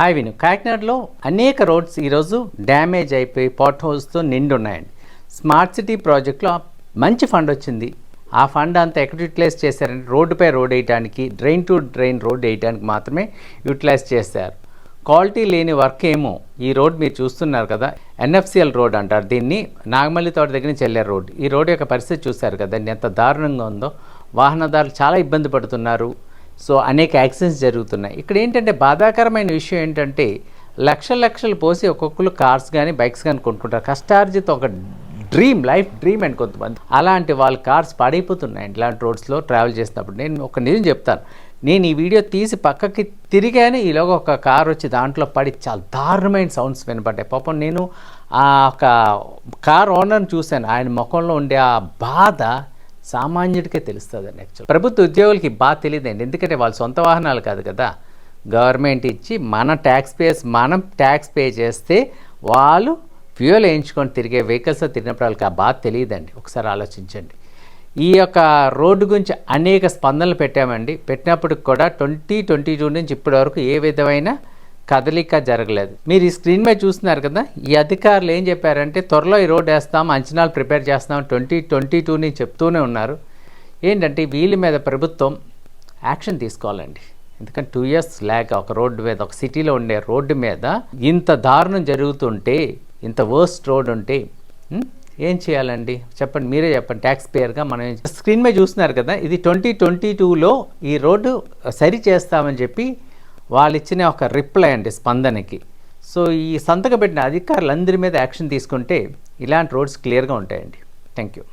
Hi విను. కాకినాడలో అనేక రోడ్స్ ఈరోజు డ్యామేజ్ అయిపోయి పాట్ హోల్స్తో నిండి ఉన్నాయండి స్మార్ట్ సిటీ ప్రాజెక్ట్లో మంచి ఫండ్ వచ్చింది. ఆ ఫండ్ అంతా ఎక్కడ యూటిలైజ్ చేశారంటే రోడ్డుపై రోడ్ వేయడానికి డ్రైన్ టు డ్రైన్ రోడ్ వేయడానికి మాత్రమే యూటిలైజ్ చేశారు. క్వాలిటీ లేని వర్క్ ఏమో ఈ రోడ్ మీరు చూస్తున్నారు కదా ఎన్ఎఫ్సిఎల్ రోడ్ అంటారు దీన్ని. నాగమల్లి తోట దగ్గర నుంచి వెళ్ళే రోడ్. ఈ రోడ్ యొక్క పరిస్థితి చూశారు కదండి ఎంత దారుణంగా ఉందో. వాహనదారులు చాలా ఇబ్బంది పడుతున్నారు. సో అనేక యాక్సిడెంట్స్ జరుగుతున్నాయి. ఇక్కడ ఏంటంటే బాధాకరమైన విషయం ఏంటంటే లక్షల లక్షలు పోసి ఒక్కొక్కరు కార్స్ కానీ బైక్స్ కానీ కొనుక్కుంటారు. కష్టార్జిత ఒక డ్రీమ్ లైఫ్ డ్రీమ్ అండ్ కొంతమంది. అలాంటి వాళ్ళ కార్స్ పాడైపోతున్నాయి ఇలాంటి రోడ్స్లో ట్రావెల్ చేసినప్పుడు. నేను ఒక నిజం చెప్తాను. నేను ఈ వీడియో తీసి పక్కకి తిరిగానే ఈలోగా ఒక కార్ వచ్చి దాంట్లో పడి చాలా దారుణమైన సౌండ్స్ వినపడ్డాయి పాపం నేను ఆ ఒక కార్ ఓనర్ని చూశాను. ఆయన ముఖంలో ఉండే ఆ బాధ సామాన్యుడికే తెలుస్తుందండి యాక్చువల్ ప్రభుత్వ ఉద్యోగులకి బాగా తెలియదండి ఎందుకంటే వాళ్ళ సొంత వాహనాలు కాదు కదా. గవర్నమెంట్ ఇచ్చి మన ట్యాక్స్ పేస్ మనం ట్యాక్స్ పే చేస్తే వాళ్ళు ఫ్యూయల్ వేయించుకొని తిరిగే వెహికల్స్ తిరిగినప్పుడు వాళ్ళకి ఆ బాధ తెలియదండి ఒకసారి ఆలోచించండి. ఈ యొక్క రోడ్డు గురించి అనేక స్పందనలు పెట్టామండి. పెట్టినప్పటికి కూడా ట్వంటీ ట్వంటీ టూ నుంచి ఇప్పటి వరకు ఏ విధమైన కదలిక జరగలేదు. మీరు ఈ స్క్రీన్ మీద చూస్తున్నారు కదా ఈ అధికారులు ఏం చెప్పారంటే త్వరలో ఈ రోడ్ వేస్తాం అంచనాలు ప్రిపేర్ చేస్తాం ట్వంటీ ట్వంటీ టూని చెప్తూనే ఉన్నారు. ఏంటంటే వీళ్ళ మీద ప్రభుత్వం యాక్షన్ తీసుకోవాలండి. ఎందుకంటే టూ ఇయర్స్ లేక ఒక రోడ్డు మీద ఒక సిటీలో ఉండే రోడ్డు మీద ఇంత దారుణం జరుగుతుంటే ఇంత వర్స్ట్ రోడ్ ఉంటే ఏం చేయాలండి? చెప్పండి మీరే చెప్పండి ట్యాక్స్ పేయర్గా మనం స్క్రీన్ మీద చూస్తున్నారు కదా ఇది ట్వంటీ ట్వంటీ టూలో ఈ రోడ్డు సరి చేస్తామని చెప్పి వాళ్ళు ఇచ్చిన ఒక రిప్లై అండి స్పందనకి. సో ఈ సంతకం పెట్టిన అధికారులందరి మీద యాక్షన్ తీసుకుంటే ఇలాంటి రోడ్స్ క్లియర్గా ఉంటాయండి. Thank you